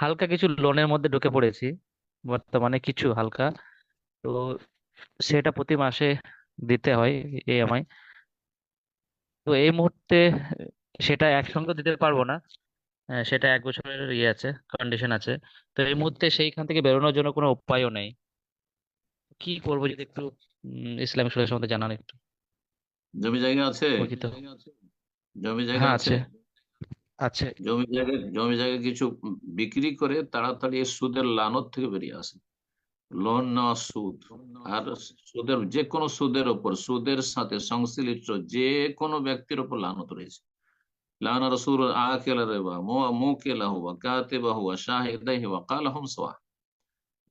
হালকা কিছু লোনের মধ্যে ঢুকে পড়েছি বর্তমানে কিছু হালকা। তো সেটা প্রতি মাসে দিতে হয় ইএমআই তো এই মুহূর্তে সেটা একসঙ্গে দিতে পারব না। সেটা এক বছরের ইয়ে আছে কন্ডিশন আছে। তো এই মুহূর্তে সেইখান থেকে বেরোনোর জন্য কোনো উপায়ও নেই। কি করব যদি একটু ইসলামিক শরীয়ত সম্বন্ধে জানান একটু। জমি জায়গা আছে? জমি জায়গা হ্যাঁ আছে? আছে। আছে। জমি জায়গা জমি জায়গা কিছু বিক্রি করে তাড়াতাড়ি সুদের লানত থেকে বেরিয়ে আসে। লোন নেওয়া সুদ। আর সুদের, যে কোনো সুদের ওপর, সুদের সাথে সংশ্লিষ্ট যে কোনো ব্যক্তির ওপর লানত রয়েছে। লানা রসুল আকেলা রেবা মুকেলা হুয়া, কাতেবা হুয়া শাহিদাই হুয়া কালাহুম সোয়া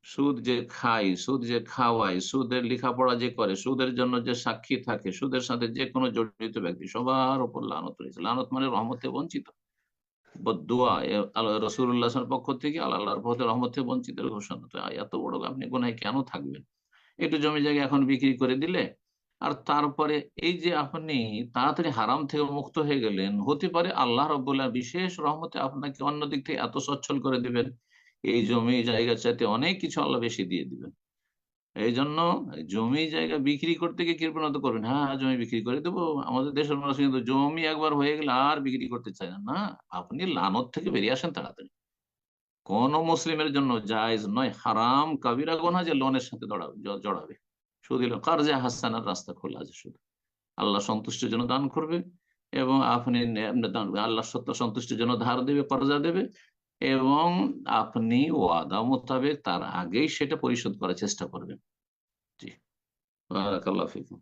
সুদ যে খাই সুদ যে খাওয়াই সুদের লেখাপড়া যে করে, সুদের জন্য যে সাক্ষী থাকে, সুদের সাথে যে কোনো জড়িত ব্যক্তি, সবার উপর লানত রয়েছে। লানত মানে রহমতে বঞ্চিত। বদুয়া রসুল্লাহ পক্ষ থেকে আল্লাহ আল্লাহর রহমতে বঞ্চিতের ঘোষণা। তো এত বড় আপনি গোনায় কেন থাকবেন? একটু জমি জায়গা এখন বিক্রি করে দিলে, আর তারপরে এই যে আপনি তাড়াতাড়ি হারাম থেকে মুক্ত হয়ে গেলেন, হতে পারে আল্লাহ রব্বুল্লাহ বিশেষ রহমতে আপনাকে অন্য দিক থেকে এত সচ্ছল করে দিবেন। এই জমি জায়গা চাইতে অনেক কিছু আল্লাহ বেশি দিয়ে দিবেন। এই জন্য জমি জায়গা বিক্রি করতে গিয়ে কৃপণত করবেন। হ্যাঁ জমি বিক্রি করে দেবো। আমাদের দেশের মানুষ কিন্তু জমি একবার হয়ে গেলে আর বিক্রি করতে চায় না। না, আপনি লানত থেকে বেরিয়ে আসেন তাড়াতাড়ি। কোন মুসলিমের জন্য জায়েজ নয়। হারাম কাবিরা গোনা যে লোনের সাথে জড়াবে। শুধু কার্জে হাসানার রাস্তা খোলা আছে শুধু। আল্লাহ সন্তুষ্টির জন্য দান করবে এবং আপনি আল্লাহ সত্য সন্তুষ্টির জন্য ধার দেবে, কর্জা দেবে। এবং আপনি ওয়াদা মোতাবেক তার আগেই সেটা পরিশোধ করার চেষ্টা করবেন। জি। ফিকুম।